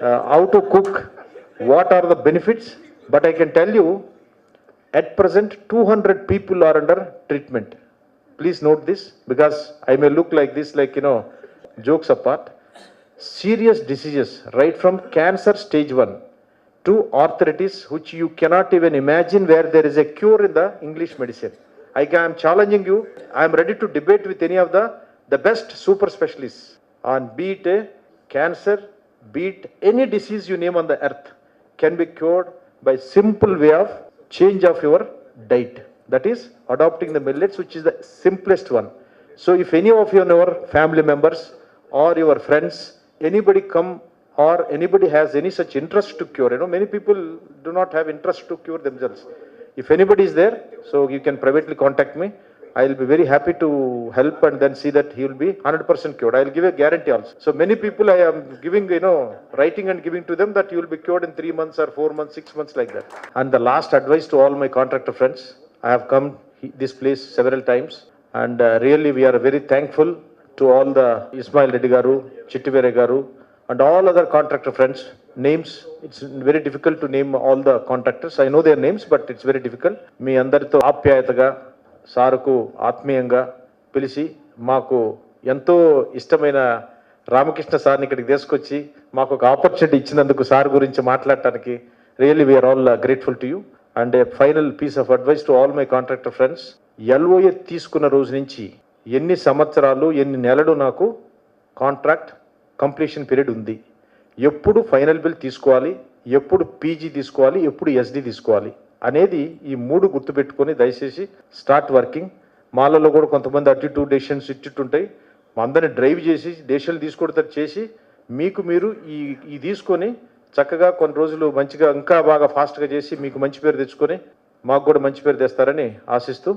uh, how to cook, what are the benefits, but I can tell you, at present, 200 people are under treatment. Please note this, because I may look like this, like, you know, jokes apart. Serious diseases, right from cancer stage 1 to arthritis, which you cannot even imagine where there is a cure in the English medicine. I am challenging you, I am ready to debate with any of the, the best super specialists on be it a cancer, be it any disease you name on the earth can be cured by simple way of change of your diet. That is adopting the millets, which is the simplest one. So if any of your your family members or your friends, anybody come or anybody has any such interest to cure, you know, many people do not have interest to cure themselves. If anybody is there, so you can privately contact me. I will be very happy to help and then see that he will be 100% cured. I will give a guarantee also. So many people I am giving, you know, writing and giving to them that you will be cured in three months or four months, six months like that. And the last advice to all my contractor friends, I have come this place several times and uh, really we are very thankful to all the Ismail Reddy garu, Chittivere garu and all other contractor friends. Names, it's very difficult to name all the contractors. I know their names, but it's very difficult. మీ అందరితో ఆప్యాయతగా సారుకు ఆత్మీయంగా పిలిచి మాకు ఎంతో ఇష్టమైన రామకృష్ణ సార్ని ఇక్కడికి తీసుకొచ్చి మాకు ఒక ఆపర్చునిటీ ఇచ్చినందుకు సార్ గురించి మాట్లాడటానికి really we are all grateful to you and a final piece of advice to all my contractor friends LOA తీసుకున్న రోజు నుంచి ఎన్ని సంవత్సరాలు ఎన్ని నెలలు నాకు కాంట్రాక్ట్ కంప్లీషన్ పీరియడ్ ఉంది. ఎప్పుడు ఫైనల్ బిల్ తీసుకోవాలి ఎప్పుడు పీజీ తీసుకోవాలి ఎప్పుడు ఎస్డి తీసుకోవాలి. అనేది ఈ మూడు గుర్తుపెట్టుకొని దయచేసి స్టార్ట్ వర్కింగ్. మాలలో కూడా కొంతమంది అటు డెసిషన్స్ ఇచ్చిట్టు ఉంటాయి అందరిని డ్రైవ్ చేసి డెసిషన్లు తీసుకోవడం చేసి మీకు మీరు ఈ ఈ తీసుకొని చక్కగా కొన్ని రోజులు మంచిగా ఇంకా బాగా ఫాస్ట్గా చేసి మీకు మంచి పేరు తెచ్చుకొని మాకు కూడా మంచి పేరు తెస్తారని ఆశిస్తూ